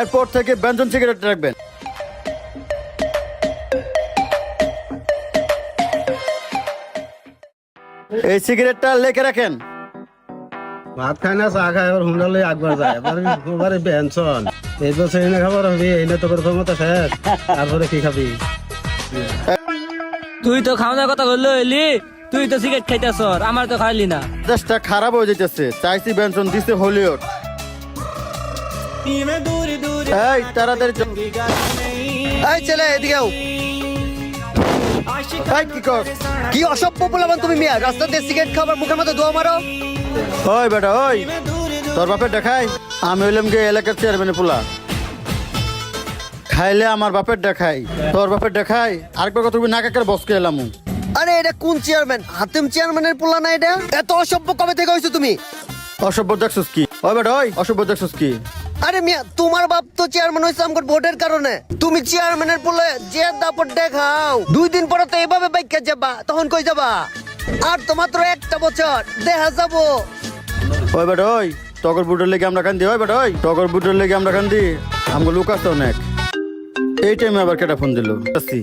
এরপর থেকে ব্যঞ্জন সিগারেট রাখবেন। এই সিগারেটটা লেখে রাখেন। ভাত খায় না চা খায় হুন্ডালে একবার যায়। বেনসন এই বছর এনে খাবার হবি এনে তোর ক্ষমতা শেষ। তারপরে কি খাবি? তুই তো খাওয়ানোর কথা বলল এলি। তুই তো সিগারেট খাইতেছ আমার তো খাইলি না। দেশটা খারাপ হয়ে যেতেছে চাইছি ব্যঞ্জন দিছে হলিউড। এই তাড়াতাড়ি চল। এই ছেলে এদিকেও এই, কি কর? কি অসভ্য বললাম তুমি মিয়া? রাস্তাতে সিগারেট খাবার মুখের মধ্যে দোয়া মারো। ওই বেটা ওই। তোর বাপের দেখাই। আমি হইলাম গিয়ে এলাকার চেয়ারম্যানের পোলা। খাইলে আমার বাপের দেখাই। তোর বাপের দেখাই। আরেকবার কথা না কাকার বসকে এলাম আরে এটা কোন চেয়ারম্যান হাতেম চেয়ারম্যানের পোলা না এটা? এত অসভ্য কবে থেকে হয়েছো তুমি? অসভ্য দেখছিস কি? ওই বেটা ওই। অসভ্য দেখছিস কি? আরে মিয়া তোমার বাপ তো চেয়ারম্যান হয়েছে আমার ভোটের কারণে। তুমি চেয়ারম্যানের পোলে যে দাপট দেখাও দুই দিন পরে তো এভাবে বাইকে যাবা তখন কই যাবা? আর তো মাত্র একটা বছর দেখা যাব। ওই বেটা ওই টগর বুটের লেগে আমরা কান্দি ওই বেটা ওই টগর বুটের লেগে আমরা কান্দি। আমাকে লুক আসতো অনেক। এই টাইমে আবার কেটা ফোন দিল? আসছি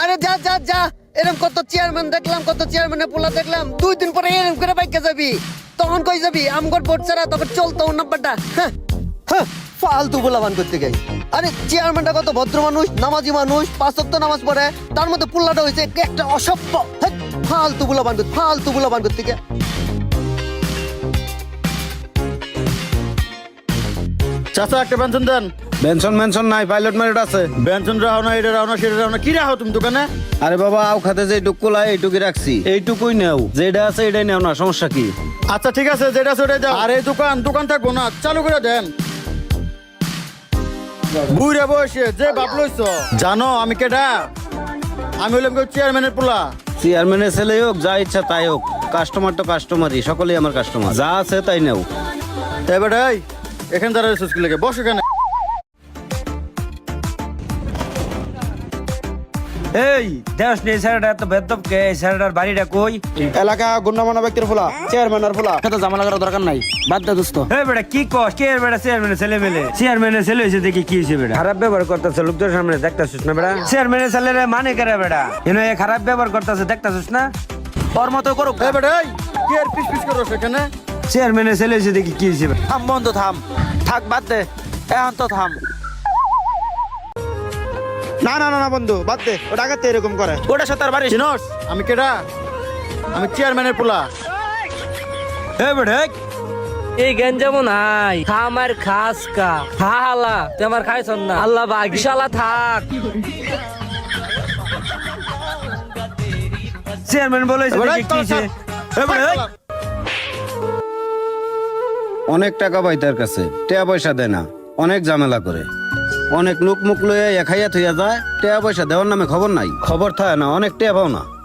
আরে যা যা যা এরকম কত চেয়ারম্যান দেখলাম কত চেয়ারম্যানের পোলা দেখলাম দুই দিন পরে এরকম করে বাইকে যাবি। তখন কই যাবি? আমগর ভোট ছাড়া তখন চলতো নাম্বারটা হ্যাঁ, ফালতু পোলাবান করতে গাই আরে চেয়ারম্যানটা কত ভদ্র মানুষ নামাজি মানুষ পাঁচ ওয়াক্ত নামাজ পড়ে তার মধ্যে পুল্লাটা হয়েছে একটা অসভ্য। হ্যাঁ, ফালতু পোলাবান করতে ফালতু পোলাবান করতে গে চাচা একটা পেনশন দেন। বেনসন মেনশন নাই পাইলট মেরিট আছে। পেনশন রাও না এটা রাও না সেটা রাও না কি রাখো তুমি দোকানে? আরে বাবা আও খাতে যে টুকু লাই এইটুকুই রাখছি। এইটুকুই নেও। যেটা আছে এটাই নেও না সমস্যা কি? আচ্ছা ঠিক আছে যেটা সেটা যাও আর এই দোকান দোকান থাকব না চালু করে দেন। বুড়ে বসে যে বাপ লইছ। জানো আমি কেডা? আমি হইলাম চেয়ারম্যানের পোলা। চেয়ারম্যানের ছেলে হোক যা ইচ্ছা তাই হোক কাস্টমার তো কাস্টমারই সকলেই আমার কাস্টমার যা আছে তাই নেও। তাই বেটাই এখানে দাঁড়ায় লেগে? বস এখানে। এই দেশ নেই স্যারটা এত বেদব কে? এই স্যারটার বাড়িটা কই? এলাকা গুন্ডামানা ব্যক্তির ফুলা চেয়ারম্যানের ফুলা। তো জামা লাগার দরকার নাই। বাদ দে দোস্ত। এই বেটা কি কস? কে এর বেটা চেয়ারম্যানের ছেলে মেলে। চেয়ারম্যানের ছেলে হয়েছে দেখি কি হয়েছে বেটা। খারাপ ব্যবহার করতেছে লোকদের সামনে দেখতেছিস না বেটা? চেয়ারম্যানের ছেলেরে মানে করে বেটা। এনে এ খারাপ ব্যবহার করতেছে দেখতেছিস না? ওর মতো করুক এবার এই কি আর পিস পিস করো সেখানে চেয়ারম্যানের ছেলে হয়েছে দেখি কি হয়েছে থাম বন্ধু থাম। থাক বাদ দে। এখন তো থাম। না না না না বন্ধু বাদ দে। ও ডাকাতে এরকম করে। ওটা সে তার বাড়ি চিনস আমি কেডা? আমি চেয়ারম্যানের পোলা। এই বেটা এই, যেমন নাই খামার খাস কা হালা তুই আমার খাইছ না। আল্লাহ বাগিশালা থাক। চেয়ারম্যান বলেছে দেখি কি এই বেটা, অনেক টাকা পাই তার কাছে টাকা পয়সা দেয় না অনেক ঝামেলা করে। অনেক লোক মুখ লইয়া একাইয়া থইয়া যায়, টেয়া পয়সা দেওয়ার নামে খবর নাই। খবর থাকে না, অনেক টেয়া পাও না।